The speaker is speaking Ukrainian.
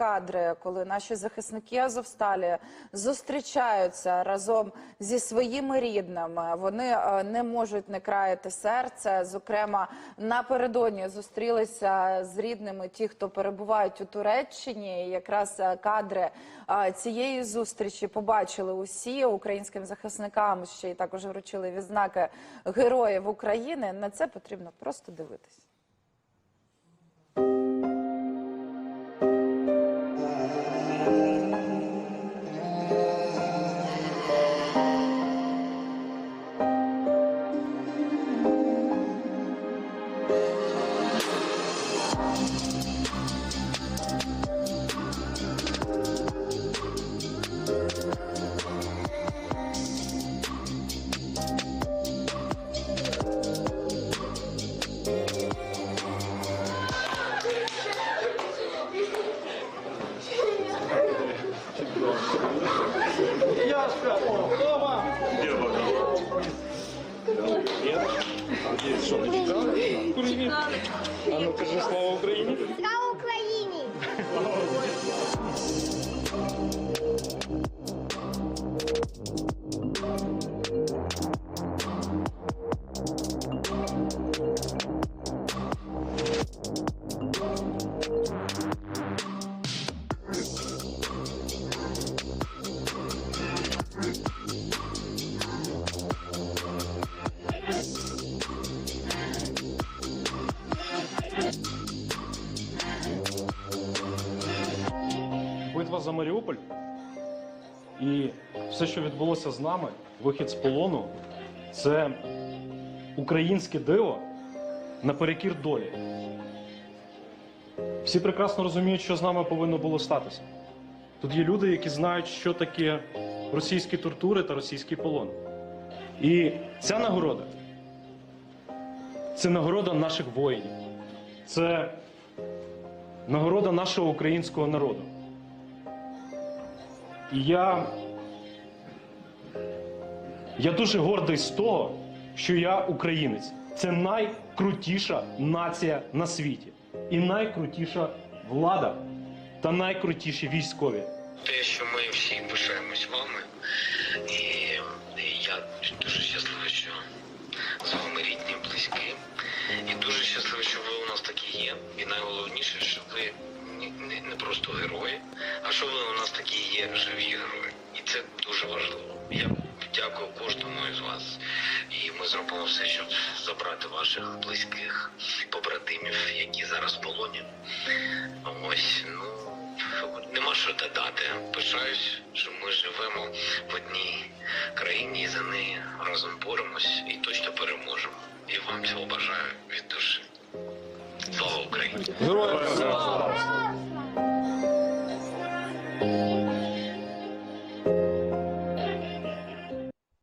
кадри, коли наші захисники Азовсталі зустрічаються разом зі своїми рідними. Вони е, не можуть не краяти серце. Зокрема, напередодні зустрілися з рідними ті, хто перебувають у Туреччині. Якраз е, кадри е, цієї зустрічі побачили усі українським захисникам. Ще й також вручили відзнаки героїв України. На це потрібно просто дивитись. Яшка, о, дома! Що, не чекали? Привіт. А ну-ка же, слава Україні. За Маріуполь і все, що відбулося з нами, вихід з полону, це українське диво наперекір долі. Всі прекрасно розуміють, що з нами повинно було статися. Тут є люди, які знають, що таке російські тортури та російський полон. І ця нагорода це нагорода наших воїнів. Це нагорода нашого українського народу. Я, я дуже гордий з того, що я українець. Це найкрутіша нація на світі. І найкрутіша влада та найкрутіші військові. те, що ми всі пишаємось вами, і, і я дуже щасливий, що з вами рідні, близькі, і дуже щасливий, що ви у нас такі є. І найголовніше, що ви не, не, не просто герої, що ви у нас такі є живі герої. І це дуже важливо. Я дякую кожному із вас. І ми зробимо все, щоб забрати ваших близьких побратимів, які зараз в полоні. Ось, ну нема що додати. Пишаюсь, що ми живемо в одній країні і за неї разом боремось і точно переможемо. І вам цього бажаю